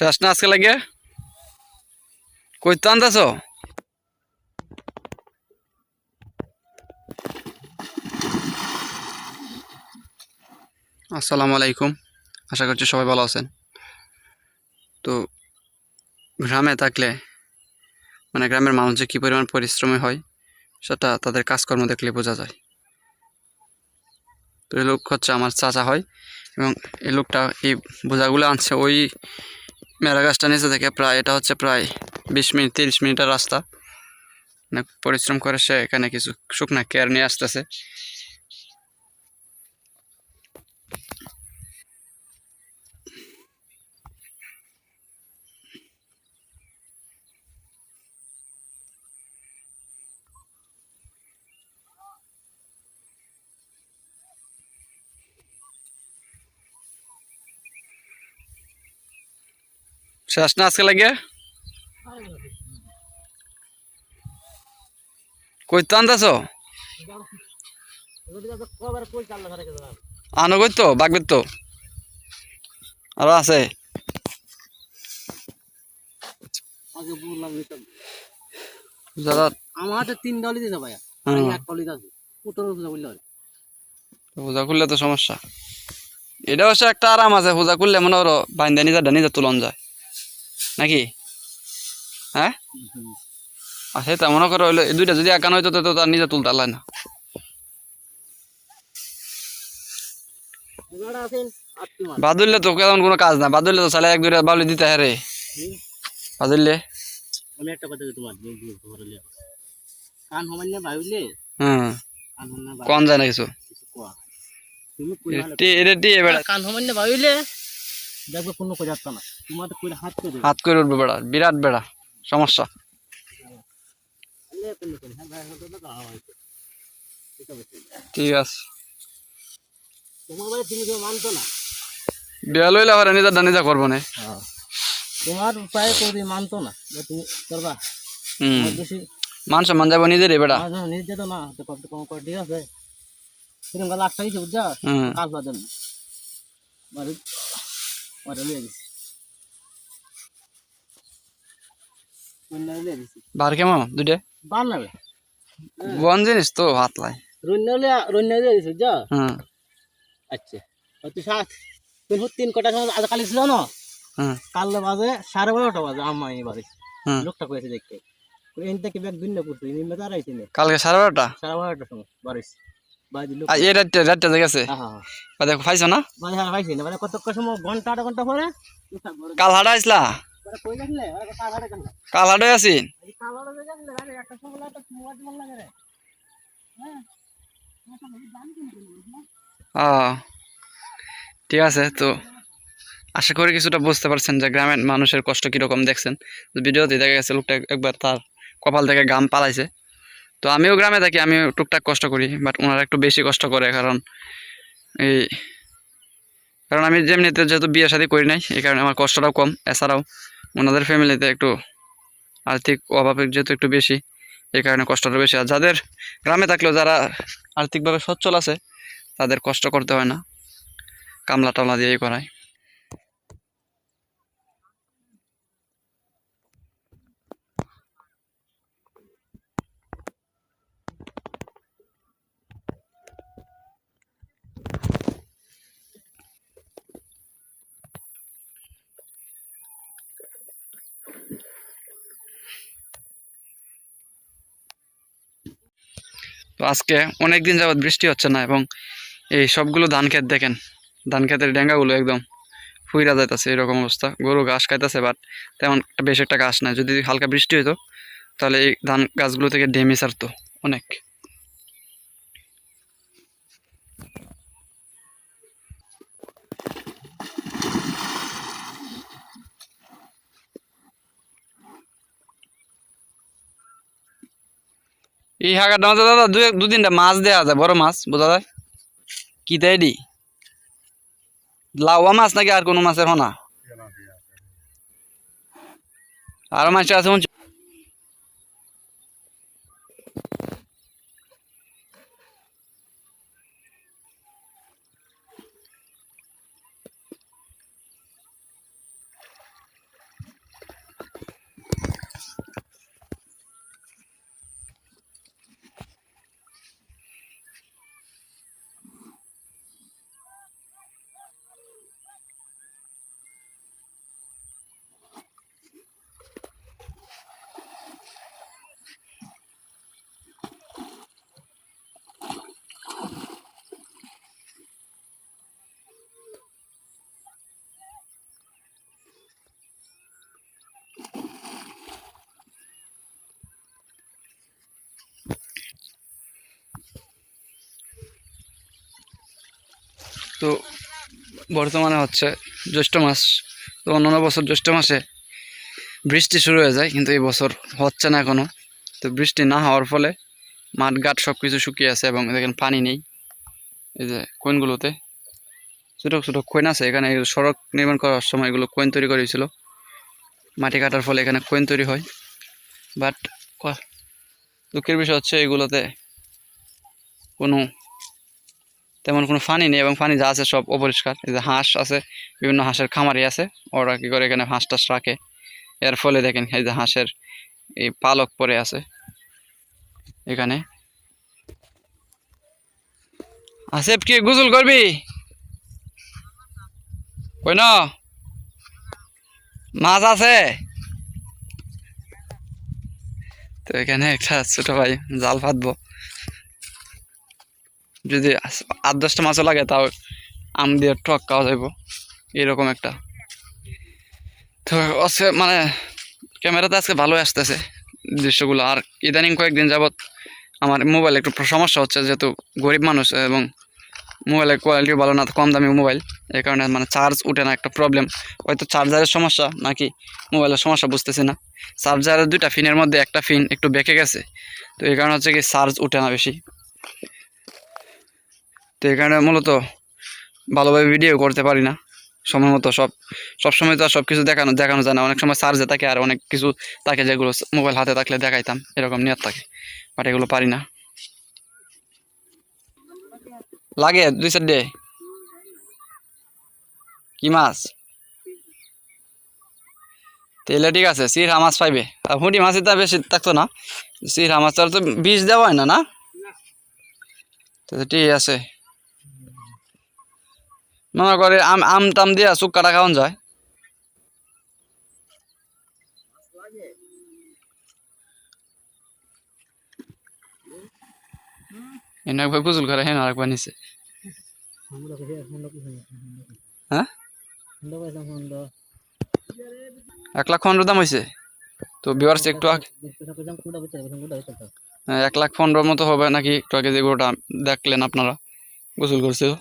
শেষ না আজকে লাগে। কই তো আনতেছ? আসসালামু আলাইকুম। আশা করছি সবাই ভালো আছেন। তো গ্রামে থাকলে মানে গ্রামের মানুষ কী পরিমাণ পরিশ্রমী হয়, সেটা তাদের কাজকর্ম দেখলে বোঝা যায়। তো এই লোক হচ্ছে আমার চাচা হয় এবং এই লোকটা এই বোঝাগুলো আনছে, ওই মেরা গাছটা নিচে থেকে প্রায়, এটা হচ্ছে প্রায় বিশ মিনিট, তিরিশ মিনিটের রাস্তা। পরিশ্রম করে সে এখানে কিছু শুকনা কেয়ার নিয়ে আসতেছে। শেষ না আজকে লাগে কই তো আনতেছ? আনো কই তো বাগবের তো আরও আছে। আমার হাতে তিন ডলি সমস্যা। এটা অবশ্য একটা আরাম আছে, পূজা করলে মনে করো বাইন্দা নিজের নিজে তুলন যায়। নাকি হ্যাঁ আর সেটা মনে করো হইল এই দুইটা যদি একান হইতো তো তার নিজে তুলতে না বাদুল্লে তো কেমন কোনো কাজ না বাদুল্লে তো চালে এক দুইটা বাউলি দিতে হারে বাদুল্লে আমি একটা কথা তোমার ভাবিলে হুম কান হমান্য না কিছু কিছু তুমি কই এটা টি এবার কান হমান্য ভাবিলে দেখবে কোনো কই না তো হাত করে উঠবে বেড়া বিরাট বেড়া সমস্যা। হ্যাঁ না হয় ঠিক আছে। বিয়া লইলে পারে নিজের নিজে করব না। তোমার প্রায় কবি মানতো না তুমি করবা। হুম। মান সম্মান যাব মাঝে মাঝে নিজে তো না কম করে ঠিক আছে? সেরকম আটটা গেছে বুঝছা? কাজ না বাড়ি বাড়ি লিয়ে গেছি রুন্না লিয়ে গেছি বার কেমন? দুইটা? বান নেবে বন জিনিস তো হাত লাই। লিয়ে রুন্না লিয়ে গেছি হুম। আচ্ছা তুই সাত। তুই তিন কটার সময় আজ কালি ছিল না? হুম। কাল বাজে সাড়ে বারোটা বাজে এই বাড়ি লোকটা কয়েছে দেখতে ব্যাগ ভিন্ন দাঁড়াইছে না? কালকে সাড়ে বারোটা সাড়ে বারোটার সময় বাড়ি হ্যাঁ হ্যাঁ হ্যাঁ কাল হাটা আসলা ওরা কই গেছিলে ওরা কাজ হারে কেন কাল হাটে আছি ঠিক আছে, তো আশা করি কিছুটা বুঝতে পারছেন যে গ্রামের মানুষের কষ্ট কীরকম দেখছেন। ভিডিওতে দেখা গেছে লোকটা একবার তার কপাল থেকে গাম পালাইছে। তো আমিও গ্রামে থাকি, আমিও টুকটাক কষ্ট করি বাট ওনারা একটু বেশি কষ্ট করে, কারণ এই কারণ আমি যেমনিতে যেহেতু বিয়ে শাদি করি নাই, এই কারণে আমার কষ্টটাও কম। এছাড়াও ওনাদের ফ্যামিলিতে একটু আর্থিক অভাবের যেহেতু একটু বেশি, এই কারণে কষ্টটা বেশি। আর যাদের গ্রামে থাকলেও যারা আর্থিকভাবে সচ্ছল আছে, তাদের কষ্ট করতে হয় না। কামলা টামলা দিয়েই করায়। তো আজকে অনেক দিন যাবৎ বৃষ্টি হচ্ছে না এবং এই সবগুলো ধান ক্ষেত দেখেন, ধান ক্ষেতের ডেঙ্গাগুলো একদম ফুইরা যাইতেছে, এরকম অবস্থা। গরু ঘাস খাইতেছে বাট তেমন বেশ একটা ঘাস নাই। যদি হালকা বৃষ্টি হতো তাহলে এই ধান গাছগুলো থেকে ডেমে সারতো অনেক। এই হাগার মাঝে দাদা দু দু তিনটা মাছ দেওয়া যায় বড় মাছ বোঝা যায়? কি তাই ডি লাউয়া মাছ নাকি আর কোনো মাছের হনা? আর মাছ আছে তো বর্তমানে হচ্ছে জ্যৈষ্ঠ মাস, তো অন্যান্য বছর জ্যৈষ্ঠ মাসে বৃষ্টি শুরু হয়ে যায়, কিন্তু এই বছর হচ্ছে না এখনও তো বৃষ্টি না হওয়ার ফলে মাঠ ঘাট সব কিছু শুকিয়ে আছে এবং দেখেন পানি নেই এই যে কোয়েনগুলোতে ছোটো ছোটো কোয়েন আছে, এখানে সড়ক নির্মাণ করার সময় এগুলো কোয়েন তৈরি করেছিল মাটি কাটার ফলে এখানে কোয়েন তৈরি হয়। বাট দুঃখের বিষয় হচ্ছে এগুলোতে কোনো তেমন কোনো পানি নেই এবং পানি যা আছে সব অপরিষ্কার। এই যে হাঁস আছে, বিভিন্ন হাঁসের খামারি আছে, ওরা কী করে এখানে হাঁস টাস রাখে? এর ফলে দেখেন এই যে হাঁসের এই পালক পরে আছে এখানে। আসেফ কি গুজল করবি? কই ন? মাছ আছে? তো এখানে একটা ছোট ভাই জাল ফাঁদবো যদি আট দশটা মাছও লাগে, তাও আম দিয়ে টক খাওয়া যাইব। এরকম একটা। তো আজকে মানে ক্যামেরাতে আজকে ভালোই আসতেছে দৃশ্যগুলো। আর ইদানিং কয়েকদিন যাবৎ আমার মোবাইল একটু সমস্যা হচ্ছে, যেহেতু গরিব মানুষ এবং মোবাইলের কোয়ালিটি ভালো না, কম দামি মোবাইল। এই কারণে মানে চার্জ উঠে না, একটা প্রবলেম হয়তো চার্জারের সমস্যা, নাকি মোবাইলের সমস্যা বুঝতেছি না। চার্জারের দুইটা ফিনের মধ্যে একটা ফিন একটু বেঁকে গেছে। তো এই কারণে হচ্ছে কি চার্জ উঠে না বেশি। তো কারণে মূলত ভালোভাবে ভিডিও করতে পারি না। সময় মতো সব সব সময় তো আর সব কিছু দেখানো দেখানো যায় না। অনেক সময় চার্জে থাকে আর অনেক কিছু থাকে যেগুলো মোবাইল হাতে থাকলে দেখাইতাম, এরকম নিয়ত থাকে। বাট এগুলো পারি না। লাগে দুই চারটে কি মাছ? তেলে ঠিক আছে, সিরহা মাছ পাইবে। আর হুঁটি মাছের তা বেশি থাকতো না। সিরহা মাছ তো বিষ দেওয়া হয় না না? ঠিক আছে। মনে করে আম টাম দিয়া শুক্কাটা খাওয়ান যায়। হ্যাঁ? এক লাখ পনেরো দাম হয়েছে তো বিওয়ার্স একটু হ্যাঁ, এক লাখ পনেরোর মতো হবে নাকি একটু আগে যে গরুটা দেখলেন আপনারা। গোসল করছিল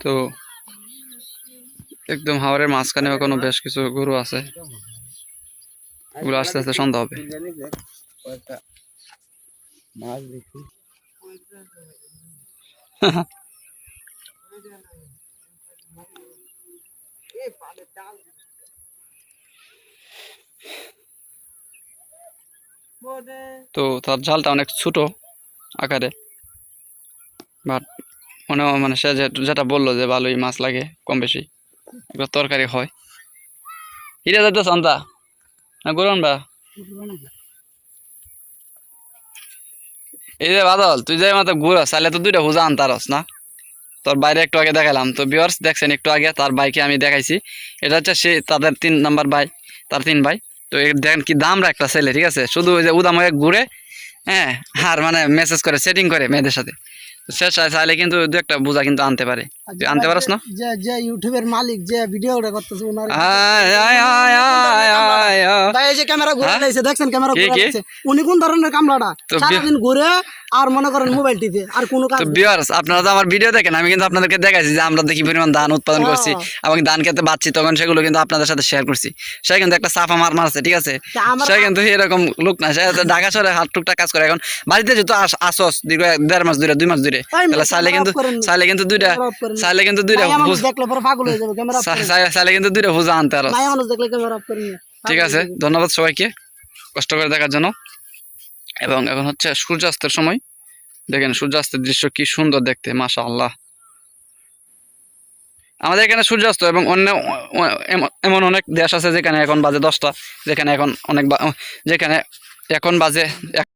তো একদম হাওড়ের মাঝখানে এখনও বেশ কিছু গরু আছে? এগুলো আস্তে আস্তে সন্ধ্যা হবে। মাছ দেখি। তো তার ঝালটা অনেক ছোট আকারে বাট মনে হয় মানে সে যেটা বলল যে ভালোই মাছ লাগে কম বেশি, এগুলো তরকারি হয়। হিরে যাইতে সন্তা না করুন বা এই যে বাদল, তুই যে মাত্র ঘুরস, তাহলে তো দুইটা হুজা আনতারস না? তোর বাইরে একটু আগে দেখালাম তো বিয়ার্স দেখছেন একটু আগে, তার বাইকে আমি দেখাইছি। এটা হচ্ছে সে, তাদের তিন নাম্বার ভাই, তার তিন ভাই। তো দেখেন কি দামরা একটা ছেলে, ঠিক আছে? শুধু ওই যে উদাম ঘুরে হ্যাঁ আর মানে মেসেজ করে সেটিং করে মেয়েদের সাথে। তো সে চাই- চাইলে কিন্তু দু একটা বোঝা কিন্তু আনতে পারে। আনতে পারস না? যে যে ইউটিউবের মালিক যে ভিডিওটা করতেছে ওনার। ভাই এই যে ক্যামেরা ঘুরে হ্যাঁ? লাইছে দেখছেন ক্যামেরা ঘুরে? লাইছে? উনি কোন ধরনের কামলাটা সারাদিন ঘুরে আর মনে করেন মোবাইল টিপে আর কোনো কাজ আপনারা তো আমার ভিডিও দেখেন আমি কিন্তু আপনাদেরকে দেখাইছি যে আমরা দেখি পরিমাণ ধান উৎপাদন করছি এবং ধান খেতে পাচ্ছি তখন সেগুলো কিন্তু আপনাদের সাথে শেয়ার করছি। সে কিন্তু একটা সাফা মার মারছে ঠিক আছে? সে কিন্তু এরকম লোক না সে ঢাকা শহরে হাত টুকটাক কাজ করে এখন বাড়িতে যেহেতু আস- আসস দীর্ঘ দেড় মাস ধরে দুই মাস ধরে ভাই, তাহলে চাইলে কিন্তু অফ কিন্তু দুইটা ক্যামেরা অফ করেন। চাইলে কিন্তু দুইটা মায়া মানুষ হুজ- দেখলে পরে পাগল হয়ে যাবে ক্যামেরা অফ চা- করেন। চাই- চাইলে কিন্তু দুইটা হুজা আনতে আর। মানুষ দেখলে ক্যামেরা অফ করেন ঠিক আছে ধন্যবাদ সবাইকে কষ্ট করে দেখার জন্য। এবং এখন হচ্ছে সূর্যাস্তের সময়। দেখেন সূর্যাস্তের দৃশ্য কি সুন্দর দেখতে মাশা আল্লাহ আমাদের এখানে সূর্যাস্ত এবং অন্য এমন- অনেক দেশ আছে যেখানে এখন বাজে দশটা যেখানে এখন অনেক যেখানে এখন বাজে এক